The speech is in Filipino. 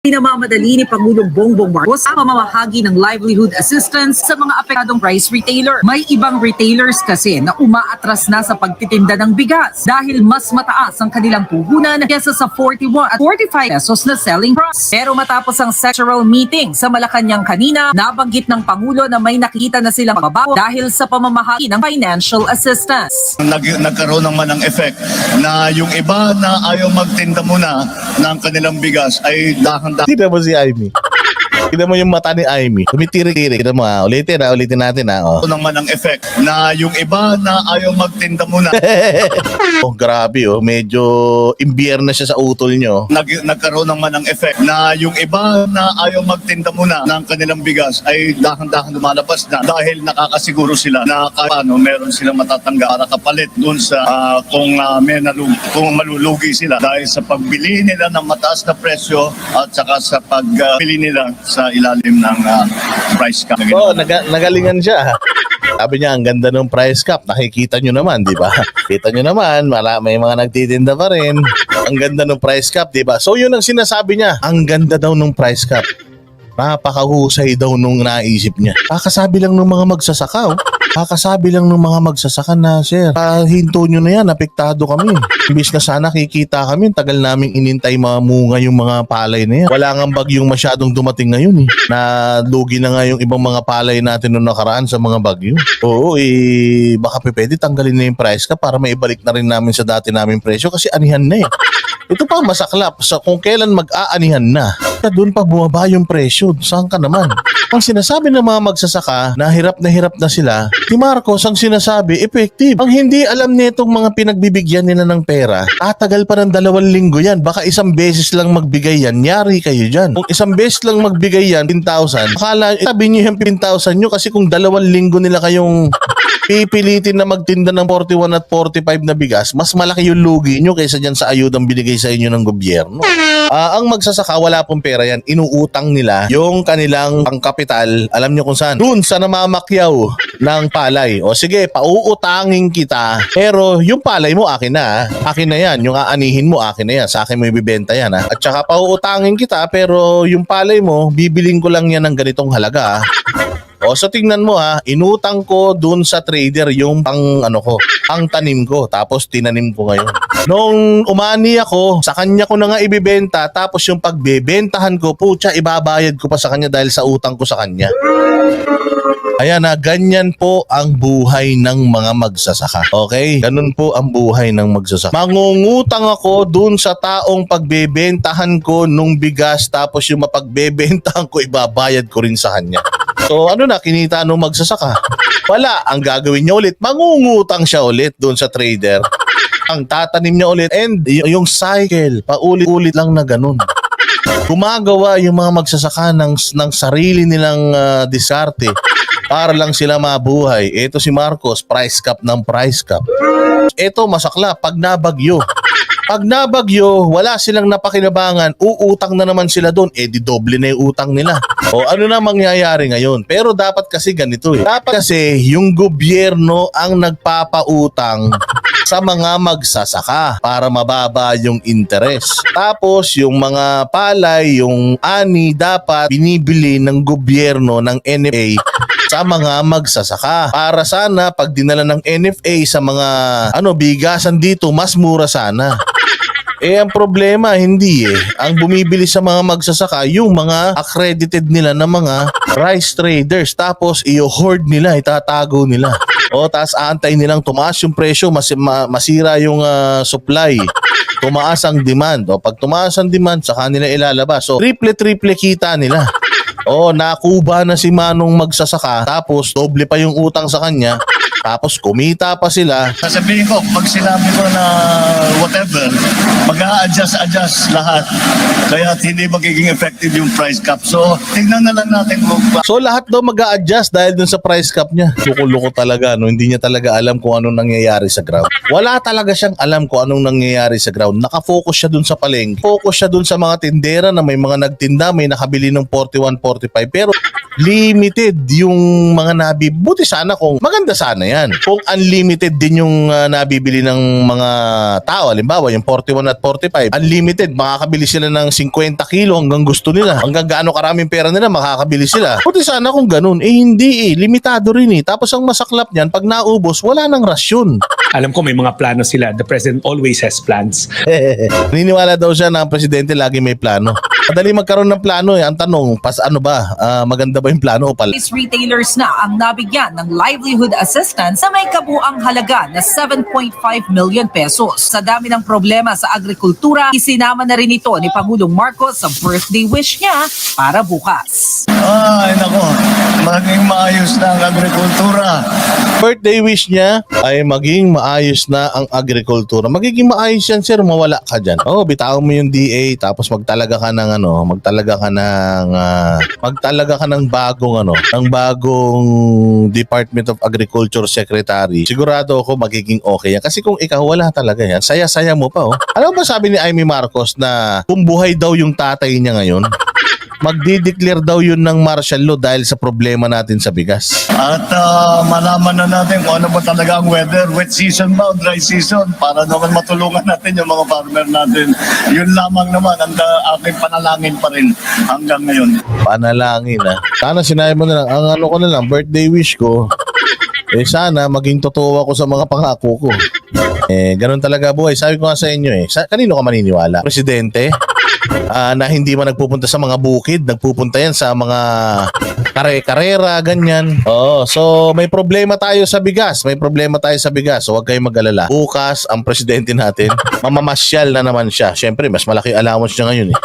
Pinamamadali ni Pangulong Bongbong Marcos ang pamamahagi ng livelihood assistance sa mga apektadong rice retailer. May ibang retailers kasi na umaatras na sa pagtitinda ng bigas dahil mas mataas ang kanilang puhunan kesa sa 41 at 45 pesos na selling price. Pero matapos ang sectoral meeting sa Malacanang kanina, nabanggit ng Pangulo na may nakita na silang mababaw dahil sa pamamahagi ng financial assistance. nag, nagkaroon naman ng effect na yung iba na ayaw magtinda muna ng kanilang bigas ay dahan-dahan Tignan mo si Amy. Tignan mo yung mata ni Amy. Tumitirik-tirik. Tignan mo ha. Ulitin ha. Ulitin natin ha. Oh. naman ng effect na yung iba na ayaw magtinda muna oh, grabe oh. Medyo imbiyer na siya sa utol nyo. nag, nagkaroon naman ng effect na yung iba na ayaw magtinda muna ng kanilang bigas ay dahan-dahan lumalabas na dahil nakakasiguro sila na paano meron silang matatanggap para kapalit dun sa ah, kung uh, may nalu- kung malulugi sila dahil sa pagbili nila ng mataas na presyo at saka sa pagbili nila sa ilalim ng ah, price cap. Oh, naga- nagalingan siya. Sabi niya, ang ganda ng price cap. Nakikita nyo naman, di ba? Kita nyo naman, mala, may mga nagtitinda pa rin. Ang ganda ng price cap, di ba? So yun ang sinasabi niya. Ang ganda daw ng price cap. Napakahusay daw nung naisip niya. Kakasabi lang ng mga magsasaka, oh. Kakasabi lang ng mga magsasaka na, sir, ah, hinto nyo na yan, apektado kami. Imbis na sana kikita kami, tagal naming inintay mamunga yung mga palay na yan. Wala nga bagyong masyadong dumating ngayon eh. Na lugi na nga yung ibang mga palay natin noong nakaraan sa mga bagyo. Oo, eh, baka pe- pwede tanggalin na yung price ka para maibalik na rin namin sa dati naming presyo kasi anihan na eh. Ito pa masaklap sa kung kailan mag-aanihan na. Doon pa bumaba yung presyo. Saan ka naman? Ang sinasabi ng mga magsasaka na hirap na hirap na sila, si Marcos ang sinasabi, effective. Ang hindi alam nitong mga pinagbibigyan nila ng pera, tatagal pa ng dalawang linggo yan. Baka isang beses lang magbigay yan, nyari kayo dyan. Kung isang beses lang magbigay yan, 10,000, akala, sabi niyo yung 10,000 nyo kasi kung dalawang linggo nila kayong pipilitin na magtinda ng 41 at 45 na bigas, mas malaki yung lugi nyo kaysa dyan sa ayudang binigay sa inyo ng gobyerno. Ah, ang magsasaka, wala pong pera yan. Inuutang nila yung kanilang pangkapital. Alam nyo kung saan? Doon sa namamakyaw ng palay. O sige, pauutangin kita. Pero yung palay mo, akin na. ah. Akin na yan. Yung aanihin mo, akin na yan. Sa akin mo ibibenta yan. Ha? At saka pauutangin kita, pero yung palay mo, bibiling ko lang yan ng ganitong halaga. O so tingnan mo ha, inutang ko dun sa trader yung pang ano ko, pang tanim ko tapos tinanim ko ngayon. Nung umani ako, sa kanya ko na nga ibibenta tapos yung pagbebentahan ko, putya ibabayad ko pa sa kanya dahil sa utang ko sa kanya. Ayan na, ganyan po ang buhay ng mga magsasaka. Okay? Ganun po ang buhay ng magsasaka. Mangungutang ako dun sa taong pagbebentahan ko nung bigas tapos yung mapagbebentahan ko, ibabayad ko rin sa kanya. So ano na, kinita nung magsasaka? Wala. Ang gagawin niya ulit, mangungutang siya ulit dun sa trader. Ang tatanim niya ulit and yung cycle, paulit-ulit lang na ganun gumagawa yung mga magsasaka ng, ng sarili nilang ah, diskarte para lang sila mabuhay. Ito si Marcos, price cap ng price cap. Ito masakla, pag nabagyo. Pag nabagyo, wala silang napakinabangan, uutang na naman sila doon, eh di doble na yung utang nila. O ano na mangyayari ngayon? Pero dapat kasi ganito eh. Dapat kasi yung gobyerno ang nagpapautang sa mga magsasaka para mababa yung interest. Tapos yung mga palay, yung ani dapat binibili ng gobyerno ng NFA sa mga magsasaka. Para sana pag dinala ng NFA sa mga ano bigasan dito mas mura sana. Eh, ang problema, hindi eh. Ang bumibili sa mga magsasaka, yung mga accredited nila na mga rice traders. Tapos, i-hoard nila, itatago nila. O, tapos aantay nilang tumaas yung presyo, mas, ma- masira yung ah, supply. Tumaas ang demand. O, pag tumaas ang demand, saka nila ilalabas. So, triple-triple kita nila. O, nakuba na si Manong magsasaka, tapos doble pa yung utang sa kanya, tapos kumita pa sila, Sasabihin ko, pag sinabi ko na whatever, mag-a-adjust-adjust lahat. Kaya hindi magiging effective yung price cap. So, tingnan na lang natin kung So lahat daw mag adjust dahil dun sa price cap niya. Luko-luko talaga, no? Hindi niya talaga alam kung anong nangyayari sa ground. Wala talaga siyang alam kung anong nangyayari sa ground. Nakafocus siya dun sa palengke. Focus siya dun sa mga tindera na may mga nagtinda, may nakabili ng 41, 45. Pero limited yung mga nabi. Buti sana kung maganda sana yan. Kung unlimited din yung ah, nabibili ng mga tao, halimbawa yung 41 at 45, unlimited, makakabili sila ng 50 kilo hanggang gusto nila. Hanggang gaano karaming pera nila, makakabili sila. Buti sana kung ganun. Eh hindi eh, limitado rin eh. Tapos ang masaklap niyan, pag naubos, wala nang rasyon. Alam ko may mga plano sila. The president always has plans. Naniniwala daw siya na ang presidente lagi may plano. Madali magkaroon ng plano eh. Ang tanong, pas ano ba? Ah, maganda ba yung plano o pala? These retailers na ang nabigyan ng livelihood assistance sa may kabuang halaga na 7.5 million pesos. Sa dami ng problema sa agrikultura, isinama na rin ito ni Pangulong Marcos sa birthday wish niya para bukas. Ay, nako. Maging maayos na ang agrikultura. Birthday wish niya ay maging maayos na ang agrikultura. Magiging maayos yan, sir. Mawala ka dyan. Oo, oh, bitawan mo yung DA tapos magtalaga ka ng ano, magtalaga ka ng ah, magtalaga ka ng bagong ano, ng bagong Department of Agriculture Secretary. Sigurado ako magiging okay yan. Kasi kung ikaw wala talaga yan, saya-saya mo pa oh. Alam ba sabi ni Amy Marcos na kung buhay daw yung tatay niya ngayon, magdi-declare daw yun ng martial law dahil sa problema natin sa bigas. At ah, malaman na natin kung ano ba talaga ang weather, wet season ba o dry season, para naman matulungan natin yung mga farmer natin. Yun lamang naman ang da- aking panalangin pa rin hanggang ngayon. Panalangin ah. Sana sinabi mo na lang, ang ano ko na lang, birthday wish ko, eh sana maging totoo ako sa mga pangako ko. Eh, ganun talaga buhay. Sabi ko nga sa inyo eh, sa, kanino ka maniniwala? Presidente? Ah, na hindi man nagpupunta sa mga bukid, nagpupunta yan sa mga kare-karera, ganyan. Oo, so may problema tayo sa bigas. May problema tayo sa bigas. So huwag kayong mag-alala. Bukas, ang presidente natin, mamamasyal na naman siya. Siyempre, mas malaki allowance niya ngayon eh.